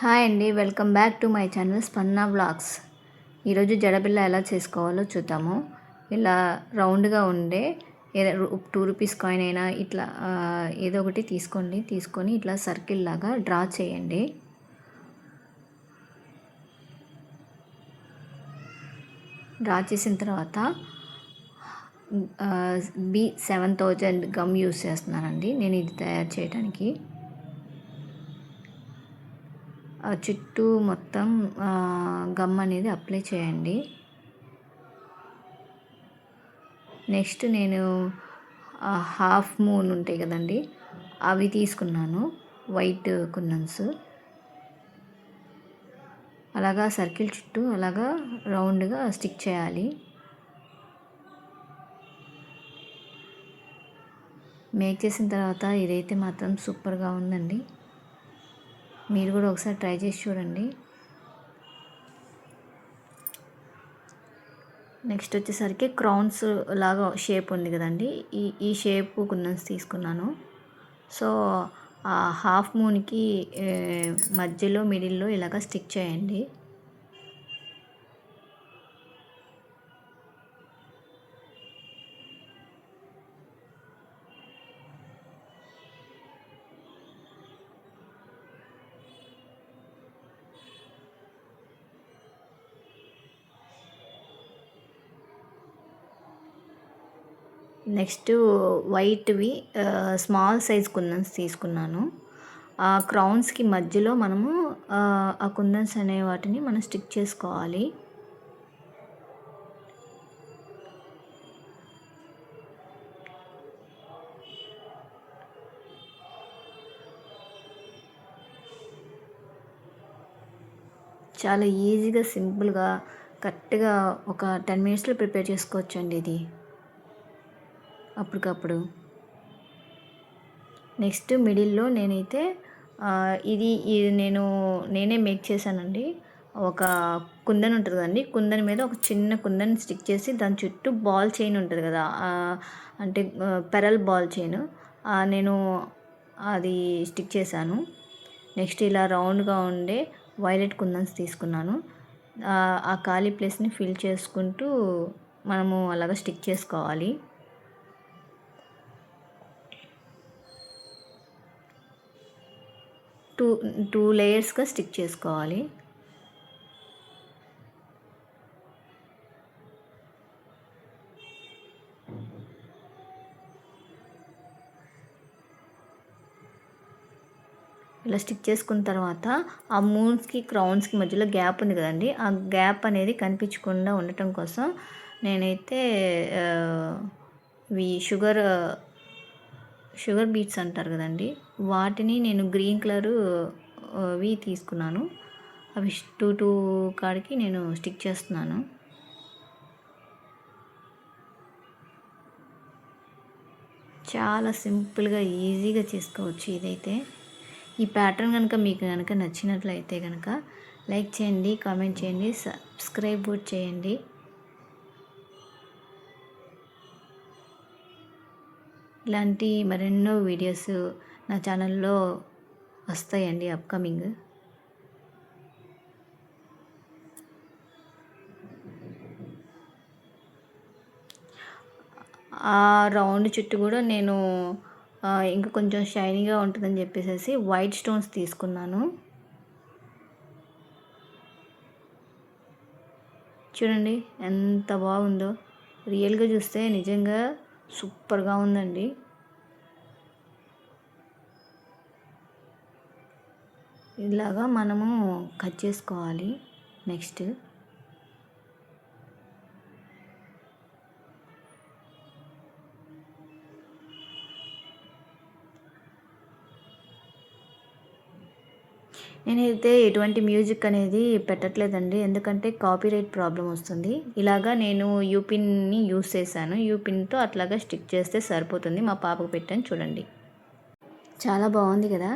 Hi అండి welcome back to my channel Spanna vlogs. ఈరోజు జడబిల్ల ఎలా చేసుకోవాలో చూద్దాము. ఇలా రౌండ్గా ఉండే ఏదో టూ రూపీస్ కాయిన్ అయినా ఇట్లా ఏదో ఒకటి తీసుకోండి తీసుకొని ఇట్లా సర్కిల్ లాగా డ్రా చేయండి. డ్రా చేసిన తర్వాత B seven thousand gum use చేస్తున్నానండి. నేను ఇది తయారు చేయడానికి చుట్టూ మొత్తం గమ్ అనేది అప్లై చేయండి. నెక్స్ట్ నేను హాఫ్ మూన్ ఉంటాయి కదండి అవి తీసుకున్నాను వైట్ కున్నన్స్ అలాగా సర్కిల్ చుట్టూ అలాగా రౌండ్గా స్టిక్ చేయాలి. మేక్ చేసిన తర్వాత ఇదైతే మాత్రం సూపర్గా ఉందండి. మీరు కూడా ఒకసారి ట్రై చేసి చూడండి. నెక్స్ట్ వచ్చేసరికి క్రౌన్స్ లాగా షేప్ ఉంది కదండి. ఈ ఈ షేప్ కున్నన్స్ తీసుకున్నాను. సో హాఫ్ మూన్కి మధ్యలో మిడిల్లో ఇలాగ స్టిక్ చేయండి. నెక్స్ట్ వైట్వి స్మాల్ సైజ్ కుందన్స్ తీసుకున్నాను. ఆ క్రౌన్స్కి మధ్యలో మనము ఆ, కుందన్స్ అనే వాటిని మనం స్టిక్ చేసుకోవాలి. చాలా ఈజీగా సింపుల్గా కరెక్ట్గా ఒక టెన్ మినిట్స్లో ప్రిపేర్ చేసుకోవచ్చండి ఇది. అప్పటికప్పుడు. నెక్స్ట్ మిడిల్లో నేనైతే ఇది ఇది నేను నేనే మేక్ చేశానండి. ఒక కుందన్ ఉంటుంది కదండి. కుందన్ మీద ఒక చిన్న కుందన్ స్టిక్ చేసి దాని చుట్టూ బాల్ చైన్ ఉంటుంది కదా. అంటే పెరల్ బాల్ చైన్. నేను అది స్టిక్ చేశాను. నెక్స్ట్ ఇలా రౌండ్గా ఉండే వైలెట్ కుందన్స్ తీసుకున్నాను. ఆ, ఆ ఖాళీ ప్లేస్ని ఫిల్ చేసుకుంటూ మనము అలాగ స్టిక్ చేసుకోవాలి. టూ టూ లేయర్స్గా స్టిక్ చేసుకోవాలి. ఇలా స్టిక్ చేసుకున్న తర్వాత ఆ మూన్స్కి క్రౌన్స్కి మధ్యలో గ్యాప్ ఉంది కదండి. ఆ గ్యాప్ అనేది కనిపించకుండా ఉండటం కోసం నేనైతే ఇవి షుగర్ షుగర్ బీట్స్ అంటారు కదండి వాటిని నేను గ్రీన్ కలరు అవి తీసుకున్నాను. అవి టూ టూ కాడికి నేను స్టిక్ చేస్తున్నాను. చాలా సింపుల్గా ఈజీగా చేసుకోవచ్చు ఇదైతే. ఈ ప్యాటర్న్ కనుక మీకు కనుక నచ్చినట్లయితే కనుక లైక్ చేయండి కామెంట్ చేయండి సబ్స్క్రైబ్ చేయండి. ఇలాంటి మరెన్నో వీడియోస్ నా ఛానల్లో వస్తాయండి అప్కమింగ్. ఆ రౌండ్ చుట్టూ కూడా నేను ఇంకా కొంచెం షైనీగా ఉంటుందని చెప్పేసి వైట్ స్టోన్స్ తీసుకున్నాను. చూడండి ఎంత బాగుందో. రియల్గా చూస్తే నిజంగా సూపర్గా ఉందండి. ఇలాగా మనము కట్ చేసుకోవాలి. నెక్స్ట్ నేనైతే ఎటువంటి మ్యూజిక్ అనేది పెట్టట్లేదండి. ఎందుకంటే కాపీరైట్ ప్రాబ్లం వస్తుంది. ఇలాగా నేను యూపిన్ని యూస్ చేశాను. యూపిన్తో అట్లాగా స్టిక్ చేస్తే సరిపోతుంది. మా పాపకు పెట్టాను. చూడండి. చాలా బాగుంది కదా?